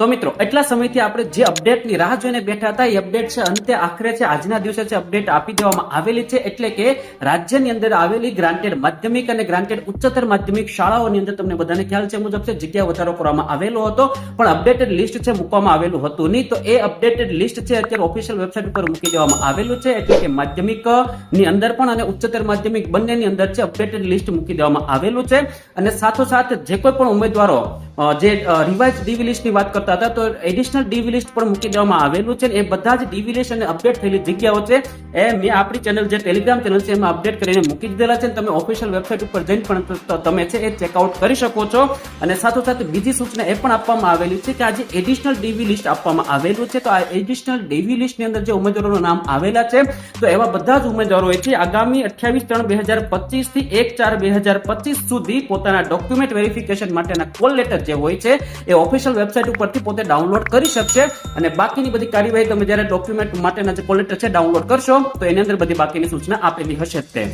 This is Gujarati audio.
તો મિત્રો, એટલા સમયથી આપણે જે અપડેટની રાહ જોઈને બેઠા હતા, એ અપડેટ છે અંતે આખરે છે, આજના દિવસે છે અપડેટ આપી દેવામાં આવેલી છે, એટલે કે રાજ્યની અંદર આવેલી ગ્રાન્ટેડ માધ્યમિક અને ગ્રાન્ટેડ ઉચ્ચતર માધ્યમિક શાળાઓની અંદર તમને બધાને ખ્યાલ છે મુજબ છે, જગ્યા વધારો કરવામાં આવેલો હતો, પણ અપડેટેડ લિસ્ટ છે મૂકવામાં આવેલું હતું નહીં. તો એ અપડેટેડ લિસ્ટ છે અત્યારે ઓફિશિયલ વેબસાઇટ ઉપર મૂકી દેવામાં આવેલું છે, એટલે કે માધ્યમિકની અંદર પણ અને ઉચ્ચતર માધ્યમિક બંનેની અંદર છે અપડેટેડ લિસ્ટ મૂકી દેવામાં આવેલું છે. અને સાથોસાથ જે કોઈ પણ ઉમેદવારો જે રિવાઇઝ ડીવી લિસ્ટની વાત કરતા હતા, તો એડિશનલ ડીવી લિસ્ટ પણ મૂકી દેવામાં આવેલું છે એ બધા જ ડીવી અને અપડેટ થયેલી જગ્યાઓ છે, એ મેં આપણી ચેનલ જે ટેલિગ્રામ ચેનલ છે, એમાં અપડેટ કરીને મૂકી દીધેલા છે તમે ઓફિશિયલ વેબસાઇટ ઉપર જઈને પણ તમે છે એ ચેકઆઉટ કરી શકો છો. અને સાથોસાથ બીજી સૂચના એ પણ આપવામાં આવેલી છે કે આજે એડિશનલ ડીવી લિસ્ટ આપવામાં આવેલું છે. તો આ એડિશનલ ડીવી લિસ્ટની અંદર જે ઉમેદવારોના નામ આવેલા છે, તો એવા બધા જ ઉમેદવારોએ છે, આગામી અઠ્યાવીસ ત્રણ બે હજાર પચીસથી એક ચાર બે હજાર પચીસ સુધી પોતાના ડોક્યુમેન્ટ વેરિફિકેશન માટેના કોલ લેટર જે હોય છે, એ ઓફિશિયલ વેબસાઇટ ઉપરથી પોતે ડાઉનલોડ કરી શકશે અને બાકીની બધી કાર્યવાહી તમે જ્યારે ડોક્યુમેન્ટ માટેના જે કોલેટર છે ડાઉનલોડ કરશો, તો એની અંદર બધી બાકીની સૂચના આપેલી હશે તે.